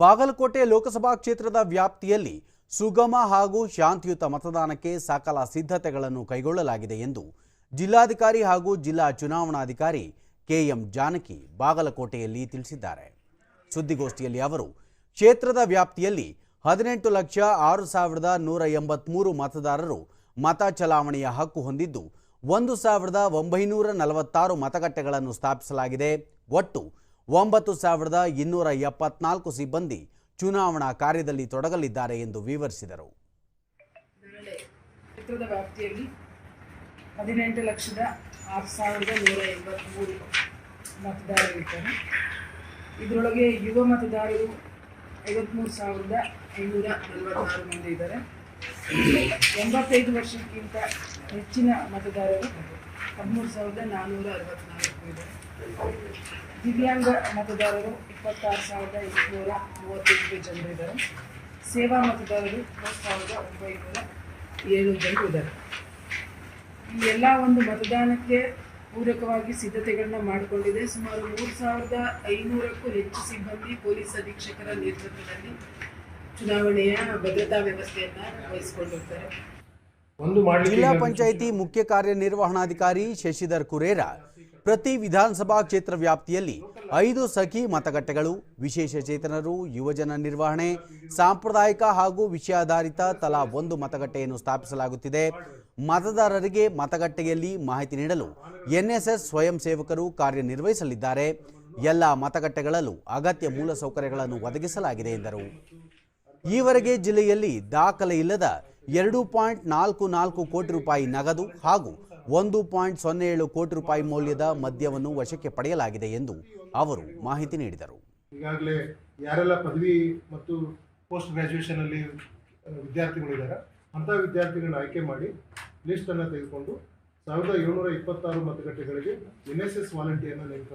ಬಾಗಲಕೋಟೆ ಲೋಕಸಭಾ ಕ್ಷೇತ್ರದ ವ್ಯಾಪ್ತಿಯಲ್ಲಿ ಸುಗಮ ಹಾಗೂ ಶಾಂತಿಯುತ ಮತದಾನಕ್ಕೆ ಸಕಲ ಸಿದ್ಧತೆಗಳನ್ನು ಕೈಗೊಳ್ಳಲಾಗಿದೆ ಎಂದು ಜಿಲ್ಲಾಧಿಕಾರಿ ಹಾಗೂ ಜಿಲ್ಲಾ ಚುನಾವಣಾಧಿಕಾರಿ ಕೆಎಂ ಜಾನಕಿ ಬಾಗಲಕೋಟೆಯಲ್ಲಿ ತಿಳಿಸಿದ್ದಾರೆ. ಸುದ್ದಿಗೋಷ್ಠಿಯಲ್ಲಿ ಅವರು, ಕ್ಷೇತ್ರದ ವ್ಯಾಪ್ತಿಯಲ್ಲಿ ಹದಿನೆಂಟು ಲಕ್ಷ ಆರು ಸಾವಿರದ ನೂರ ಎಂಬತ್ಮೂರು ಮತದಾರರು ಮತ ಚಲಾವಣೆಯ ಹಕ್ಕು ಹೊಂದಿದ್ದು, ಒಂದು ಸಾವಿರದ ಒಂಬೈನೂರ ನಲವತ್ತಾರು ಮತಗಟ್ಟೆಗಳನ್ನು ಸ್ಥಾಪಿಸಲಾಗಿದೆ. ಒಟ್ಟು ಒಂಬತ್ತು ಸಾವಿರದ ಇನ್ನೂರ ಎಪ್ಪತ್ನಾಲ್ಕು ಸಿಬ್ಬಂದಿ ಚುನಾವಣಾ ಕಾರ್ಯದಲ್ಲಿ ತೊಡಗಲಿದ್ದಾರೆ ಎಂದು ವಿವರಿಸಿದರು. ವ್ಯಾಪ್ತಿಯಲ್ಲಿ ಹದಿನೆಂಟು ಲಕ್ಷದ ಆರು ಸಾವಿರದ ನೂರ ಎಂಬತ್ತ್ಮೂರು ಮತದಾರರಿದ್ದಾರೆ ಇದರೊಳಗೆ ಯುವ ಮತದಾರರು ಐವತ್ತ್ಮೂರು ಸಾವಿರದ ಐನೂರ ನಲವತ್ತಾರು ಮಂದಿ ಇದ್ದಾರೆ. ಎಂಬತ್ತೈದು ವರ್ಷಕ್ಕಿಂತ ಹೆಚ್ಚಿನ ಮತದಾರರು ಹದಿಮೂರು ಸಾವಿರದ ನಾನ್ನೂರ ಅರವತ್ತ್ನಾಲ್ಕು ಇದ್ದಾರೆ. ದಿವ್ಯಾಂಗ ಮತದಾರರು ಇಪ್ಪತ್ತಾರು ಸಾವಿರದ ಎಂಟುನೂರ ಮೂವತ್ತೆಂಟು ಜನರಿದ್ದಾರೆ ಸೇವಾ ಮತದಾರರು ಮೂರು ಸಾವಿರದ ಒಂಬೈನೂರ ಏಳು ಜನರು ಇದ್ದಾರೆ. ಈ ಎಲ್ಲ ಒಂದು ಮತದಾನಕ್ಕೆ ಪೂರಕವಾಗಿ ಸಿದ್ಧತೆಗಳನ್ನ ಮಾಡಿಕೊಂಡಿದೆ. ಸುಮಾರು ಮೂರು ಸಾವಿರದ ಐನೂರಕ್ಕೂ ಹೆಚ್ಚು ಸಿಬ್ಬಂದಿ ಪೊಲೀಸ್ ಅಧೀಕ್ಷಕರ ನೇತೃತ್ವದಲ್ಲಿ ಚುನಾವಣೆಯ ಭದ್ರತಾ ವ್ಯವಸ್ಥೆಯನ್ನ ವಹಿಸಿಕೊಂಡಿರ್ತಾರೆ. ಜಿಲ್ಲಾ ಪಂಚಾಯಿತಿ ಮುಖ್ಯ ಕಾರ್ಯನಿರ್ವಹಣಾಧಿಕಾರಿ ಶಶಿಧರ್ ಕುರೇರ ಪ್ರತಿ ವಿಧಾನಸಭಾ ಕ್ಷೇತ್ರ ವ್ಯಾಪ್ತಿಯಲ್ಲಿ ಐದು ಸಖಿ ಮತಗಟ್ಟೆಗಳು, ವಿಶೇಷ ಚೇತನರು, ಯುವಜನ ನಿರ್ವಹಣೆ, ಸಾಂಪ್ರದಾಯಿಕ ಹಾಗೂ ವಿಷಯಾಧಾರಿತ ತಲಾ ಒಂದು ಮತಗಟ್ಟೆಯನ್ನು ಸ್ಥಾಪಿಸಲಾಗುತ್ತಿದೆ. ಮತದಾರರಿಗೆ ಮತಗಟ್ಟೆಯಲ್ಲಿ ಮಾಹಿತಿ ನೀಡಲು ಎನ್ಎಸ್ಎಸ್ ಸ್ವಯಂ ಸೇವಕರು ಕಾರ್ಯನಿರ್ವಹಿಸಲಿದ್ದಾರೆ. ಎಲ್ಲ ಮತಗಟ್ಟೆಗಳಲ್ಲೂ ಅಗತ್ಯ ಮೂಲಸೌಕರ್ಯಗಳನ್ನು ಒದಗಿಸಲಾಗಿದೆ ಎಂದರು. ಈವರೆಗೆ ಜಿಲ್ಲೆಯಲ್ಲಿ ದಾಖಲೆ ಇಲ್ಲದ ಎರಡು ಪಾಯಿಂಟ್ ನಾಲ್ಕು ನಾಲ್ಕು ಕೋಟಿ ರೂಪಾಯಿ ನಗದು ಹಾಗೂ ಒಂದು ಪಾಯಿಂಟ್ ಸೊನ್ನೆ ಏಳು ಕೋಟಿ ರೂಪಾಯಿ ಮೌಲ್ಯದ ಮದ್ಯವನ್ನು ವಶಕ್ಕೆ ಪಡೆಯಲಾಗಿದೆ ಎಂದು ಅವರು ಮಾಹಿತಿ ನೀಡಿದರು. ಈಗಾಗಲೇ ಯಾರೆಲ್ಲ ಪದವಿ ಮತ್ತು ಪೋಸ್ಟ್ ಗ್ರ್ಯಾಜುಯೇಷನಲ್ಲಿ ವಿದ್ಯಾರ್ಥಿಗಳಿದ್ದಾರೆ ಅಂತ ವಿದ್ಯಾರ್ಥಿಗಳನ್ನ ಆಯ್ಕೆ ಮಾಡಿ ಲಿಸ್ಟ್ ಅನ್ನು ತೆಗೆದುಕೊಂಡು ಸಾವಿರದ ಏಳ್ನೂರ ಇಪ್ಪತ್ತಾರು ಮತಗಟ್ಟೆಗಳಿಗೆ ಎನ್ ಎಸ್ ಎಸ್ ವಾಲಂಟಿಯರ್ನ ನೇಮಕ